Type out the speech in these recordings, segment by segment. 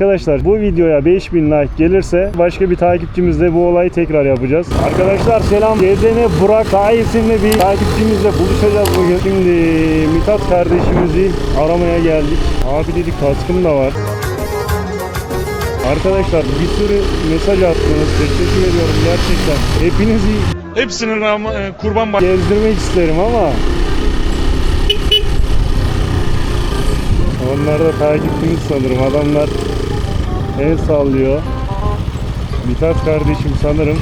Arkadaşlar bu videoya 5000 like gelirse başka bir takipçimizle bu olayı tekrar yapacağız. Arkadaşlar selam. GZN Burak sayesinde bir takipçimizle buluşacağız bugün. Şimdi Mithat kardeşimizi aramaya geldik. Abi dedik kaskım da var. Arkadaşlar bir sürü mesaj attınız. Teşekkür ediyorum gerçekten. Hepinizi Hepsinin rağmen e, kurban bak. gezdirmek isterim ama onlar da takipçimiz sanırım. Adamlar el sallıyor. Mithat kardeşim sanırım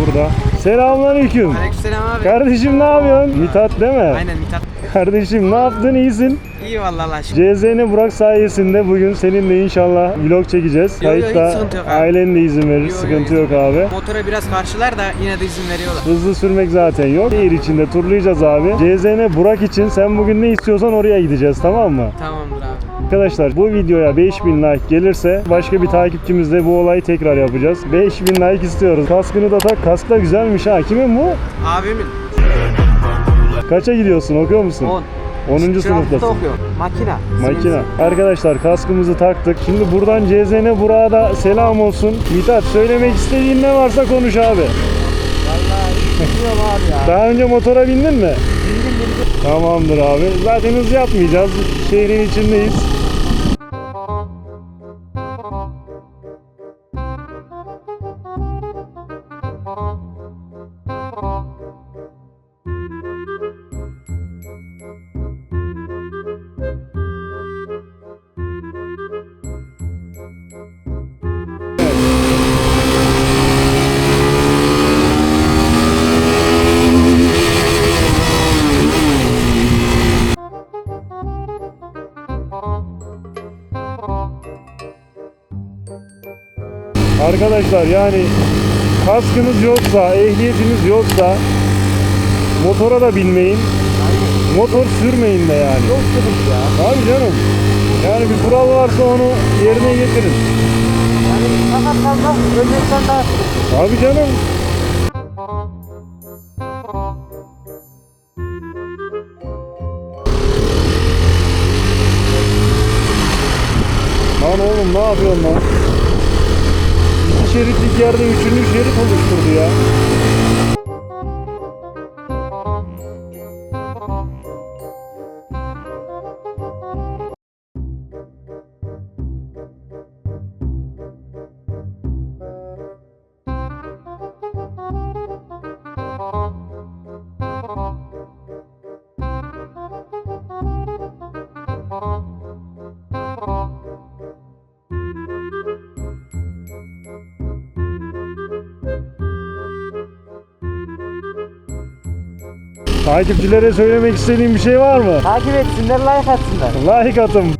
burada. Selamünaleyküm. Aleykümselam abi. Kardeşim ne yapıyorsun? Mithat değil mi? Aynen Mithat. Kardeşim ne yaptın? İyisin. İyi vallahi Allah. CZN Burak sayesinde bugün seninle inşallah vlog çekeceğiz. Yo, yo, hiç Kayıtta sıkıntı yok abi. ailen de izin verir. Yo, yo, sıkıntı yok abi. Motora biraz karşılar da yine de izin veriyorlar. Hızlı sürmek zaten yok. Şehir içinde turlayacağız abi. CZN Burak için sen bugün ne istiyorsan oraya gideceğiz tamam mı? Tamamdır abi. Arkadaşlar bu videoya 5000 like gelirse başka bir takipçimizle bu olayı tekrar yapacağız. 5000 like istiyoruz. Kaskını da tak. Kask da güzelmiş ha. Kimin bu? Abimin Kaça gidiyorsun? Okuyor musun? 10. 10. Şu hafta sınıftasın. Makina. Makine. Arkadaşlar kaskımızı taktık. Şimdi buradan CZN Burak'a da selam olsun. Mithat söylemek istediğin ne varsa konuş abi. Vallahi bilmiyorum abi ya. Daha önce motora bindin mi? Tamamdır abi. Zaten hız yapmayacağız. Şehrin içindeyiz. Arkadaşlar yani kaskınız yoksa, ehliyetiniz yoksa motora da binmeyin. Motor sürmeyin de yani. Çok sıkıntı ya. Abi canım. Yani bir kural varsa onu yerine getirin. Yani fakat kalmaz. Ölmekten daha sıkıntı. Abi canım. Lan oğlum ne yapıyorsun lan? Şeritlik yerde üçüncü şerit oluşturdu ya. Takipçilere söylemek istediğin bir şey var mı? Takip etsinler, like atsınlar. Like atın.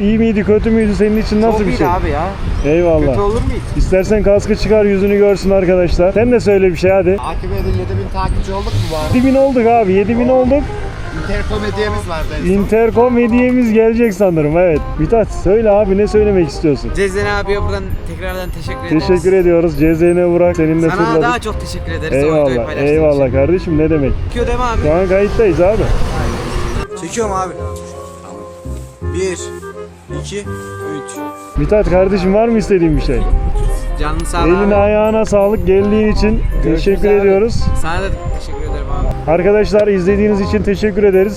İyi miydi, kötü müydü senin için nasıl Çok bir şey? abi ya. Eyvallah. Kötü olur mu hiç? İstersen kaskı çıkar yüzünü görsün arkadaşlar. Sen de söyle bir şey hadi. Takip edin 7000 takipçi olduk mu arada? 7000 olduk abi 7000 olduk. Intercom hediyemiz vardı. en son. Intercom hediyemiz gelecek sanırım evet. Mithat söyle abi ne söylemek istiyorsun? Cezene abiye buradan tekrardan teşekkür ederiz. Teşekkür ediyoruz. CZN Burak seninle Sana sırladık. daha çok teşekkür ederiz. o videoyu Eyvallah. paylaştığın Eyvallah için. kardeşim ne demek. Çekiyor değil mi abi? Şu an kayıttayız abi. Çekiyorum abi. 1, 2, 3. Mithat kardeşim var mı istediğin bir şey? Canın sağ ol Eline ayağına sağlık geldiğin için teşekkür ediyoruz. Sana da teşekkür ederim abi. Arkadaşlar izlediğiniz için teşekkür ederiz.